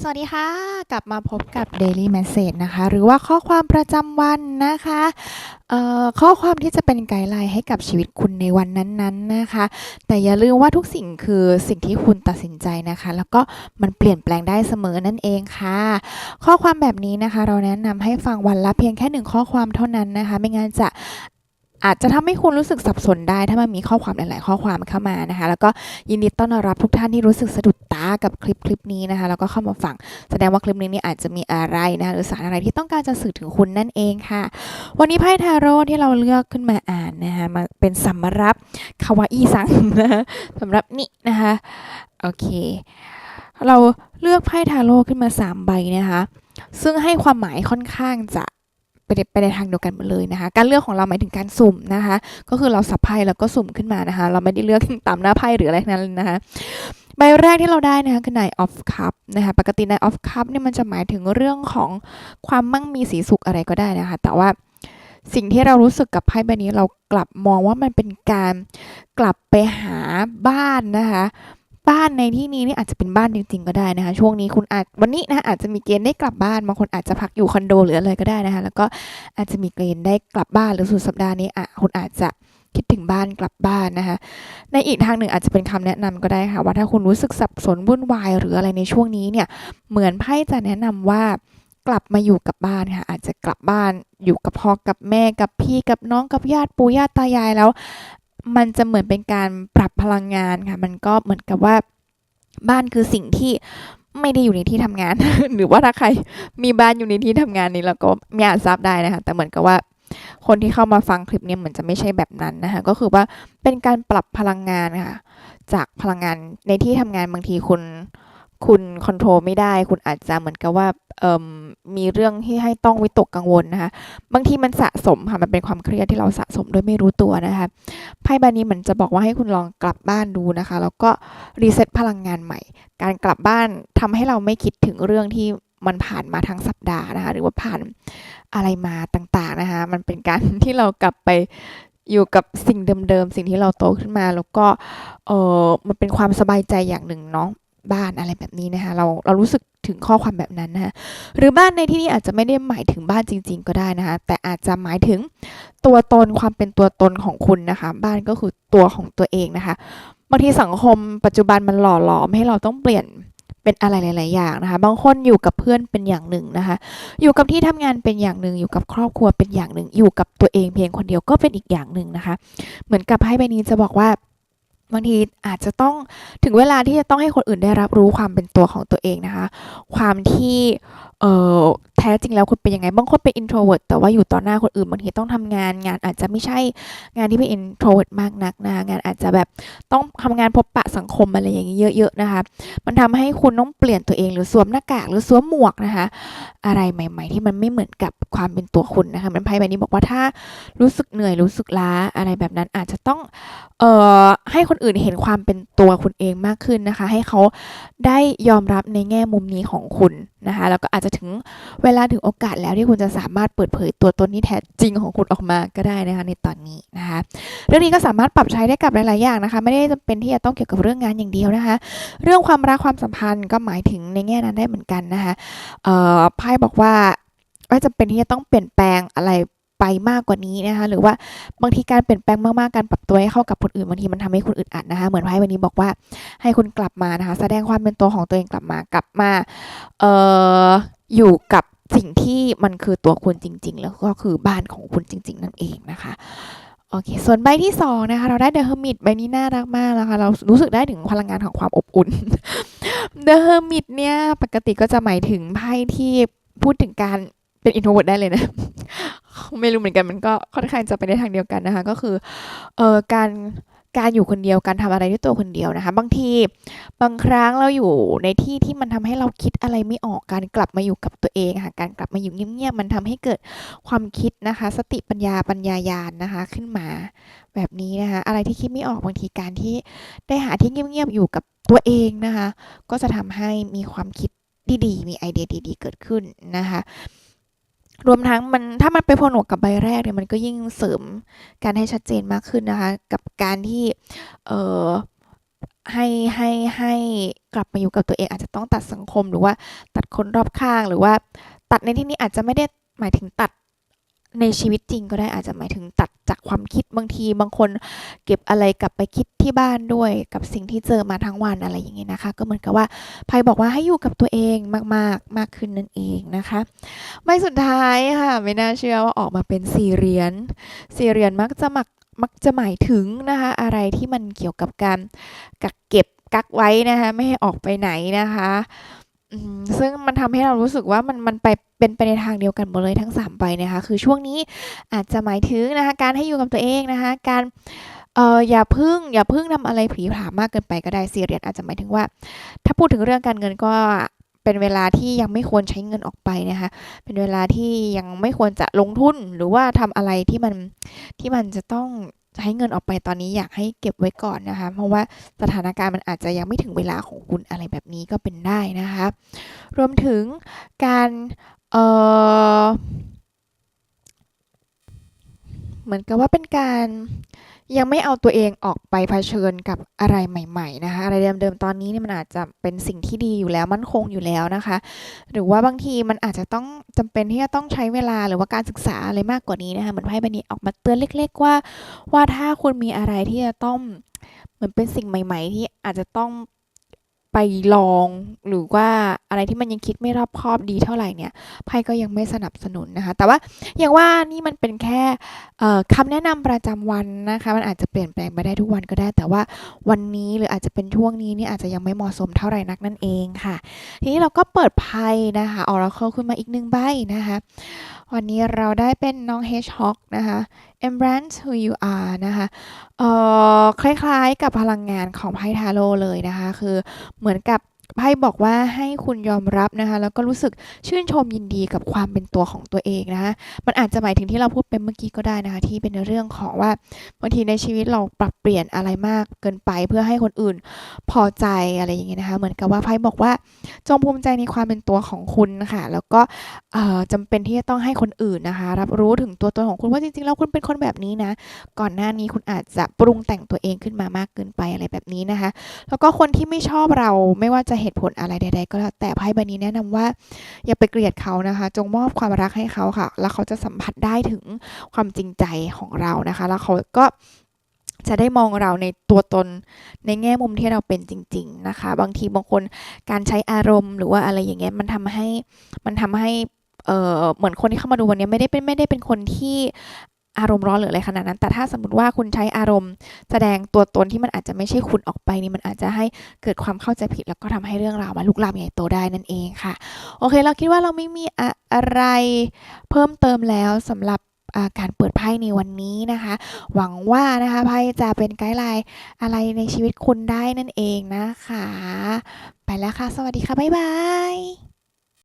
สวัสดีค่ะ กลับมาพบกับ Daily Message นะคะ หรือว่าข้อความประจำวันนะคะข้อความที่จะเป็นไกด์ไลน์ให้กับชีวิตคุณในวันนั้นๆนะคะ แต่อย่าลืมว่าทุกสิ่งคือสิ่งที่คุณตัดสินใจนะคะ แล้วก็มันเปลี่ยนแปลงได้เสมอนั่นเองค่ะ ข้อความแบบนี้นะคะ เราแนะนำให้ฟังวันละเพียงแค่หนึ่งข้อความเท่านั้นนะคะ ไม่งั้นจะ อาจจะทำให้คุณรู้สึกสับสนได้ ถ้ามันมีข้อความหลาย ๆ ข้อความเข้ามานะคะ แล้วก็ยินดีต้อนรับทุกท่านที่รู้สึกสะดุดตากับคลิปคลิปนี้นะคะ แล้วก็เข้ามาฟัง แสดงว่าคลิปนี้นี่อาจจะมีอะไรนะคะหรือสารอะไรที่ต้องการจะสื่อถึงคุณนั่นเองค่ะ วันนี้ไพ่ทาโร่ที่เราเลือกขึ้นมาอ่านนะคะมาเป็นสำรับคาวาอีซังนะคะสำหรับนี่นะคะโอเค เราเลือกไพ่ทาโร่ขึ้นมา 3 ใบนะคะซึ่งให้ความหมายค่อนข้างจะ ไปในไปในทางเดียวกันหมดเลยนะคะ การเลือกของเราหมายถึงการสุ่มนะคะ ก็คือเราสับไพ่แล้วก็สุ่มขึ้นมานะคะ เราไม่ได้เลือกตามหน้าไพ่หรืออะไรนั้นนะคะใบแรกที่เราได้นะคะคือ Knight of Cup นะคะปกติ Knight of Cup เนี่ยมันจะหมายถึงเรื่องของความมั่งมีสีสุขอะไรก็ได้นะคะ แต่ว่าสิ่งที่เรารู้สึกกับไพ่ใบนี้เรากลับมองว่ามันเป็นการกลับไปหาบ้านนะคะ บ้านในที่นี้นี่อาจจะเป็นบ้านจริงๆก็ได้นะคะ ช่วงนี้คุณอาจวันนี้นะะอาจจะมีเกณฑ์ได้กลับบ้านบางคนอาจจะพักอยู่คอนโดหรืออะไรก็ได้นะคะแล้วก็อาจจะมีเกณฑ์ได้กลับบ้านหรือสุดสัปดาห์นี้อะคุณอาจจะคิดถึงบ้านกลับบ้านนะคะ ในอีกทางหนึ่งอาจจะเป็นคำแนะนำก็ได้ค่ะ ว่าถ้าคุณรู้สึกสับสนวุ่นวายหรืออะไรในช่วงนี้เนี่ย เหมือนไพ่จะแนะนำว่ากลับมาอยู่กับบ้านค่ะ อาจจะกลับบ้านอยู่กับพ่อกับแม่กับพี่กับน้องกับญาติปู่ญาติตายายแล้ว มันจะเหมือนเป็นการปรับพลังงานค่ะ มันก็เหมือนกับว่าบ้านคือสิ่งที่ไม่ได้อยู่ในที่ทำงาน หรือว่าถ้าใครมีบ้านอยู่ในที่ทำงานนี้เราก็ไม่อาจทราบได้นะคะ แต่เหมือนกับว่าคนที่เข้ามาฟังคลิปนี้เหมือนจะไม่ใช่แบบนั้นนะคะ ก็คือว่าเป็นการปรับพลังงานค่ะ จากพลังงานในที่ทำงานบางทีคุณ คุณคอนโทรลไม่ได้ คุณอาจจะเหมือนกับว่ามีเรื่องที่ให้ต้องวิตกกังวลนะคะ บางทีมันสะสมค่ะ มันเป็นความเครียดที่เราสะสมโดยไม่รู้ตัวนะคะไพ่ใบนี้เหมือนจะบอกว่าให้คุณลองกลับบ้านดูนะคะ แล้วก็รีเซ็ตพลังงานใหม่ การกลับบ้านทำให้เราไม่คิดถึงเรื่องที่มันผ่านมาทั้งสัปดาห์นะคะ หรือว่าผ่านอะไรมาต่างๆนะคะ มันเป็นการที่เรากลับไปอยู่กับสิ่งเดิมๆ สิ่งที่เราโตขึ้นมา แล้วก็เออมันเป็นความสบายใจอย่างหนึ่งเนาะ บ้านอะไรแบบนี้นะคะเราเรารู้สึกถึงข้อความแบบนั้นนะคะหรือบ้านในที่นี้อาจจะไม่ได้หมายถึงบ้านจริง ๆ ก็ได้นะคะแต่อาจจะหมายถึงตัวตนความเป็นตัวตนของคุณนะคะ บ้านก็คือตัวของตัวเองนะคะบางทีสังคมปัจจุบันมันหล่อหลอมให้เราต้องเปลี่ยนเป็นอะไรหลาย ๆ อย่างนะคะ บางคนอยู่กับเพื่อนเป็นอย่างหนึ่งนะคะ อยู่กับที่ทำงานเป็นอย่างหนึ่ง อยู่กับครอบครัวเป็นอย่างหนึ่ง อยู่กับตัวเองเพียงคนเดียวก็เป็นอีกอย่างหนึ่งนะคะ เหมือนกับไพ่ใบนี้จะบอกว่า บางทีอาจจะต้องถึงเวลาที่จะต้องให้คนอื่นได้รับรู้ความเป็นตัวของตัวเองนะคะ ความที่ เออแท้จริงแล้วคุณเป็นยังไง บางคนเป็น introvert แต่ว่าอยู่ต่อหน้าคนอื่นบางทีต้องทำงานงานอาจจะไม่ใช่งานที่เป็น introvert มากนักนะงานอาจจะแบบต้องทำงานพบปะสังคมอะไรอย่างนี้เยอะๆนะคะ มันทำให้คุณต้องเปลี่ยนตัวเองหรือสวมหน้ากากหรือสวมหมวกนะคะ อะไรใหม่ๆ ที่มันไม่เหมือนกับความเป็นตัวคุณนะคะมันไพ่ใบนี้บอกว่าถ้ารู้สึกเหนื่อยรู้สึกล้าอะไรแบบนั้นอาจจะต้องเอ่อให้คนอื่นเห็นความเป็นตัวคุณเองมากขึ้นนะคะ ให้เขาได้ยอมรับในแง่มุมนี้ของคุณ นะคะแล้วก็อาจจะถึงเวลาถึงโอกาสแล้วที่คุณจะสามารถเปิดเผยตัวตนที่แท้จริงของคุณออกมาก็ได้นะคะในตอนนี้นะคะเรื่องนี้ก็สามารถปรับใช้ได้กับหลายๆอย่างนะคะ ไม่ได้จำเป็นที่จะต้องเกี่ยวกับเรื่องงานอย่างเดียวนะคะ เรื่องความรักความสัมพันธ์ก็หมายถึงในแง่นั้นได้เหมือนกันนะคะไพ่บอกว่าไม่จำเป็นที่จะต้องเปลี่ยนแปลงอะไร ไปมากกว่านี้นะคะ หรือว่าบางทีการเปลี่ยนแปลงมากๆการปรับตัวให้เข้ากับคนอื่นบางทีมันทำให้คุณอึดอัดนะคะ เหมือนไพ่วันนี้บอกว่าให้คุณกลับมานะคะ แสดงความเป็นตัวของตัวเองกลับมากลับมาเอ่ออยู่กับสิ่งที่มันคือตัวคุณจริง ๆ แล้วก็คือบ้านของคุณจริง ๆ นั่นเองนะคะโอเค ส่วนใบที่สองนะคะเราได้ The Hermit ใบนี้น่ารักมากนะคะเรารู้สึกได้ถึงพลังงานของความอบอุ่น The Hermit เนี่ยปกติก็จะหมายถึงไพ่ที่พูดถึงการเป็น introvert ได้เลยนะ ไม่รู้เหมือนกันมันก็ค่อนข้างจะไปในทางเดียวกันนะคะ ก็คือเอ่อการการอยู่คนเดียวการทำอะไรด้วยตัวคนเดียวนะคะ บางทีบางครั้งเราอยู่ในที่ที่มันทำให้เราคิดอะไรไม่ออกการกลับมาอยู่กับตัวเองค่ะการกลับมาอยู่เงียบๆมันทำให้เกิดความคิดนะคะ สติปัญญาปัญญายาณนะคะ ขึ้นมาแบบนี้นะคะ อะไรที่คิดไม่ออกบางทีการที่ได้หาที่เงียบๆอยู่กับตัวเองนะคะ ก็จะทำให้มีความคิดดีๆมีไอเดียดีๆ เกิดขึ้นนะคะ รวมทั้งมันถ้ามันไปผนวกกับใบแรกเนี่ยมันก็ยิ่งเสริมการให้ชัดเจนมากขึ้นนะคะ กับการที่เออให้ให้ให้กลับมาอยู่กับตัวเองอาจจะต้องตัดสังคมหรือว่าตัดคนรอบข้างหรือว่าตัดในที่นี้อาจจะไม่ได้หมายถึงตัด ในชีวิตจริงก็ได้อาจจะหมายถึงตัดจากความคิดบางที บางคนเก็บอะไรกลับไปคิดที่บ้านด้วยกับสิ่งที่เจอมาทั้งวันอะไรอย่างเงี้ยนะคะ ก็เหมือนกับว่าไพ่บอกว่าให้อยู่กับตัวเองมากๆมากขึ้นนั่นเองนะคะใบสุดท้ายค่ะไม่น่าเชื่อว่าออกมาเป็นสี่เหรียญสี่เหรียญมักจะมักมักจะหมายถึงนะคะอะไรที่มันเกี่ยวกับการกักเก็บกักไว้นะคะไม่ให้ออกไปไหนนะคะ ซึ่งมันทำให้เรารู้สึกว่ามันมันไปเป็นไปในทางเดียวกันหมดเลยทั้ง3ใบนะคะ คือช่วงนี้อาจจะหมายถึงนะคะการให้อยู่กับตัวเองนะคะ การเอออย่าพึ่งอย่าพึ่งทำอะไรผีผามากเกินไปก็ได้ซีเรียสอาจจะหมายถึงว่า ถ้าพูดถึงเรื่องการเงินก็เป็นเวลาที่ยังไม่ควรใช้เงินออกไปนะคะ เป็นเวลาที่ยังไม่ควรจะลงทุนหรือว่าทำอะไรที่มันที่มันจะต้อง ใช้เงินออกไปตอนนี้อยากให้เก็บไว้ก่อนนะคะ เพราะว่าสถานการณ์มันอาจจะยังไม่ถึงเวลาของคุณอะไรแบบนี้ก็เป็นได้นะคะ รวมถึงการเอ่อ เหมือนกับว่าเป็นการยังไม่เอาตัวเองออกไปเผชิญกับอะไรใหม่ๆนะคะอะไรเดิมๆตอนนี้เนี่ยมันอาจจะเป็นสิ่งที่ดีอยู่แล้วมั่นคงอยู่แล้วนะคะ หรือว่าบางทีมันอาจจะต้องจำเป็นที่จะต้องใช้เวลาหรือว่าการศึกษาอะไรมากกว่านี้นะคะเหมือนไพ่ใบนี้ออกมาเตือนเล็ก ๆ ว่าว่าถ้าคุณมีอะไรที่จะต้องเหมือนเป็นสิ่งใหม่ ๆ ที่อาจจะต้อง ไปลองหรือว่าอะไรที่มันยังคิดไม่รอบคอบดีเท่าไหร่เนี่ยไพ่ก็ยังไม่สนับสนุนนะคะ แต่ว่าอย่างว่านี่มันเป็นแค่เอ่อคำแนะนำประจำวันนะคะ มันอาจจะเปลี่ยนแปลงไปได้ทุกวันก็ได้ แต่ว่าวันนี้หรืออาจจะเป็นช่วงนี้เนี่ยอาจจะยังไม่เหมาะสมเท่าไหร่นักนั่นเองค่ะ ทีนี้เราก็เปิดไพ่นะคะออราเคิลขึ้นมาอีกหนึ่งใบนะคะ วันนี้เราได้เป็นน้อง Hedgehog นะคะ Embrace who you are นะคะเอ่อคล้ายๆกับพลังงานของไพ่ทาโร่เลยนะคะ คือเหมือนกับ ไพ่บอกว่าให้คุณยอมรับนะคะ แล้วก็รู้สึกชื่นชมยินดีกับความเป็นตัวของตัวเองนะคะ มันอาจจะหมายถึงที่เราพูดไปเมื่อกี้ก็ได้นะคะ ที่เป็นเรื่องของว่าบางทีในชีวิตเราปรับเปลี่ยนอะไรมากเกินไปเพื่อให้คนอื่นพอใจอะไรอย่างเงี้ยนะคะ เหมือนกับว่าไพ่บอกว่าจงภูมิใจในความเป็นตัวของคุณค่ะแล้วก็เอ่อจำเป็นที่จะต้องให้คนอื่นนะคะ รับรู้ถึงตัวตนของคุณว่าจริงๆแล้วคุณเป็นคนแบบนี้นะ ก่อนหน้านี้คุณอาจจะปรุงแต่งตัวเองขึ้นมามากเกินไปอะไรแบบนี้นะคะ แล้วก็คนที่ไม่ชอบเราไม่ว่าจะเหตุผลอะไรใดๆก็แล้วแต่ไพ่ใบนี้แนะนำว่า อย่าไปเกลียดเขานะคะ จงมอบความรักให้เขาค่ะ แล้วเขาจะสัมผัสได้ถึงความจริงใจของเรานะคะ แล้วเขาก็จะได้มองเราในตัวตนในแง่มุมที่เราเป็นจริง ๆนะคะ บางทีบางคนการใช้อารมณ์หรือว่าอะไรอย่างเงี้ยมันทำให้มันทำให้เเหมือนคนที่เข้ามาดูวันนี้ไม่ได้เป็นไม่ได้เป็นคนที่ อารมณ์ร้อนหรืออะไรขนาดนั้น แต่ถ้าสมมติว่าคุณใช้อารมณ์แสดงตัวตนที่มันอาจจะไม่ใช่คุณออกไปนี่มันอาจจะให้เกิดความเข้าใจผิด แล้วก็ทำให้เรื่องราวมันลุกลามใหญ่โตได้นั่นเองค่ะ โอเค เราคิดว่าเราไม่มีอะอะไรเพิ่มเติมแล้วสำหรับการเปิดไพ่ในวันนี้นะคะ หวังว่านะคะไพ่จะเป็นไกด์ไลน์อะไรในชีวิตคุณได้นั่นเองนะคะ ไปแล้วค่ะ สวัสดีค่ะ บ๊ายบาย